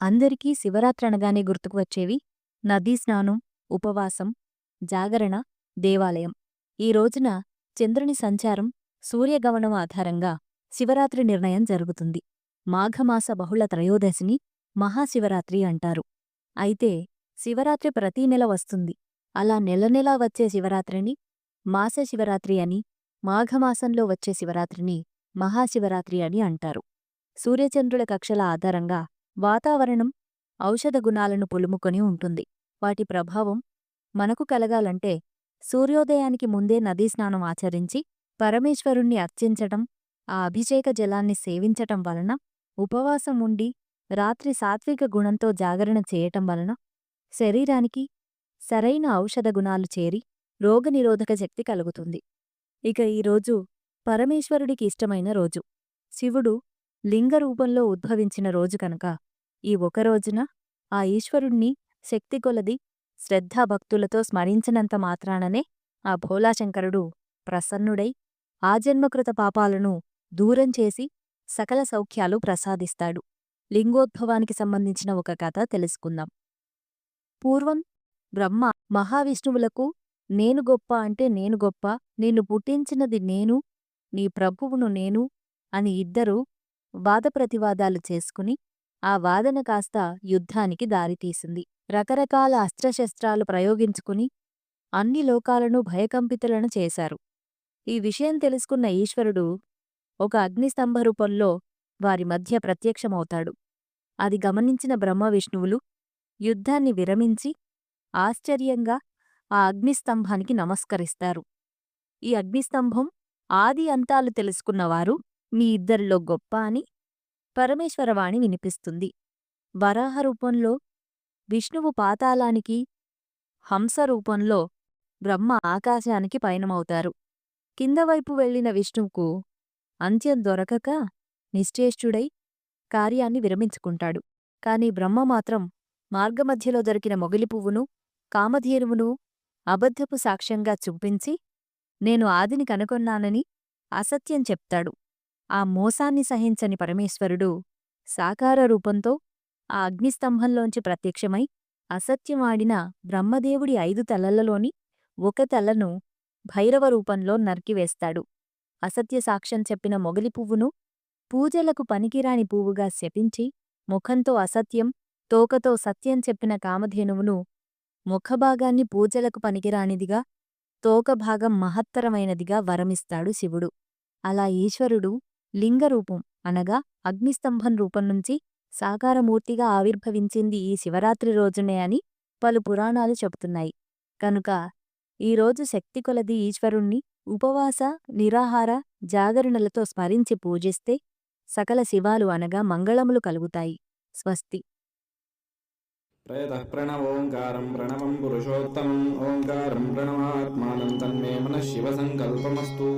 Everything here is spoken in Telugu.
అందరికీ శివరాత్రి అనగానే గుర్తుకు వచ్చేవి నదీ స్నానం ఉపవాసం జాగరణ దేవాలయం. ఈ రోజున చంద్రుని సంచారం సూర్యగమనం ఆధారంగా శివరాత్రి నిర్ణయం జరుగుతుంది. మాఘమాస బహుళ త్రయోదశిని మహాశివరాత్రి అంటారు. అయితే శివరాత్రి ప్రతీ నెల వస్తుంది. అలా నెలనెలా వచ్చే శివరాత్రిని మాస శివరాత్రి అని మాఘమాసంలో వచ్చే శివరాత్రిని మహాశివరాత్రి అని అంటారు. సూర్యచంద్రుల కక్షల ఆధారంగా వాతావరణం ఔషధ గుణాలను పులుముకొని ఉంటుంది. వాటి ప్రభావం మనకు కలగాలంటే సూర్యోదయానికి ముందే నదీ స్నానం ఆచరించి పరమేశ్వరుణ్ణి అర్చించటం ఆ అభిషేక జలాన్ని సేవించటం వలన ఉపవాసం ఉండి రాత్రి సాత్విక గుణంతో జాగరణ చేయటం వలన శరీరానికి సరైన ఔషధ గుణాలు చేరి రోగనిరోధక శక్తి కలుగుతుంది. ఇక ఈరోజు పరమేశ్వరుడికి ఇష్టమైన రోజు. శివుడు లింగ రూపంలో ఉద్భవించిన రోజు కనుక ఈ ఒకరోజున ఆ ఈశ్వరుణ్ణి శక్తికొలది శ్రద్ధాభక్తులతో స్మరించినంత మాత్రాననే ఆ భోలాశంకరుడు ప్రసన్నుడై ఆజన్మకృత పాపాలను దూరం చేసి సకల సౌఖ్యాలు ప్రసాదిస్తాడు. లింగోద్భవానికి సంబంధించిన ఒక కథ తెలుసుకుందాం. పూర్వం బ్రహ్మ మహావిష్ణువులకు నేను గొప్ప అంటే నేను గొప్ప నిన్ను పుట్టించినది నేను నీ ప్రభువును నేను అని ఇద్దరూ వాదప్రతివాదాలు చేసుకుని ఆ వాదన కాస్త యుద్ధానికి దారితీసింది. రకరకాల అస్త్రశస్త్రాలు ప్రయోగించుకుని అన్ని లోకాలను భయకంపితులను చేశారు. ఈ విషయం తెలుసుకున్న ఈశ్వరుడు ఒక అగ్నిస్తంభ రూపంలో వారి మధ్య ప్రత్యక్షమవుతాడు. అది గమనించిన బ్రహ్మ విష్ణువులు యుద్ధాన్ని విరమించి ఆశ్చర్యంగా ఆ అగ్నిస్తంభానికి నమస్కరిస్తారు. ఈ అగ్నిస్తంభం ఆది అంతాలు తెలుసుకున్నవారు మీ ఇద్దరిలో గొప్ప అని పరమేశ్వరవాణి వినిపిస్తుంది. వరాహ రూపంలో విష్ణువు పాతాళానికి హంస రూపంలో బ్రహ్మ ఆకాశానికి పయనమవుతారు. కిందవైపు వెళ్ళిన విష్ణువుకు అంత్యం దొరకక నిశ్చేష్టుడై కార్యాన్ని విరమించుకుంటాడు. కాని బ్రహ్మ మాత్రం మార్గమధ్యలో దొరికిన మొగిలి పువ్వును కామధేనువును అబద్ధపు సాక్ష్యంగా చూపించి నేను ఆదిని కనుగొన్నానని అసత్యం చెప్తాడు. ఆ మోసాన్ని సహించని పరమేశ్వరుడు సాకార రూపంతో ఆ అగ్నిస్తంభంలోంచి ప్రత్యక్షమై అసత్యమాడిన బ్రహ్మదేవుడి ఐదు తలలలోని ఒక తలను భైరవ రూపంలో నరికివేస్తాడు అసత్య సాక్ష్యం చెప్పిన మొగలి పువ్వును పూజలకు పనికిరాని పువ్వుగా శపించి ముఖంతో అసత్యం తోకతో సత్యం చెప్పిన కామధేనువును ముఖభాగాన్ని పూజలకు పనికిరానిదిగా తోకభాగం మహత్తరమైనదిగా వరమిస్తాడు శివుడు. అలా ఈశ్వరుడు లింగరూపం అనగా అగ్నిస్తంభం రూపం నుంచి సాకారమూర్తిగా ఆవిర్భవించింది ఈ శివరాత్రి రోజునే అని పలు పురాణాలు చెబుతున్నాయి. కనుక ఈరోజు శక్తి కొలది ఈశ్వరుణ్ణి ఉపవాస నిరాహార జాగరణలతో స్మరించి పూజిస్తే సకల శివాలు అనగా మంగళములు కలుగుతాయి. స్వస్తి. ప్రణవోంకారం ప్రణవం పురుషోత్తమం ఓంకారం ప్రణవాత్మానం తన్మే మన శివ సంకల్పమస్తు.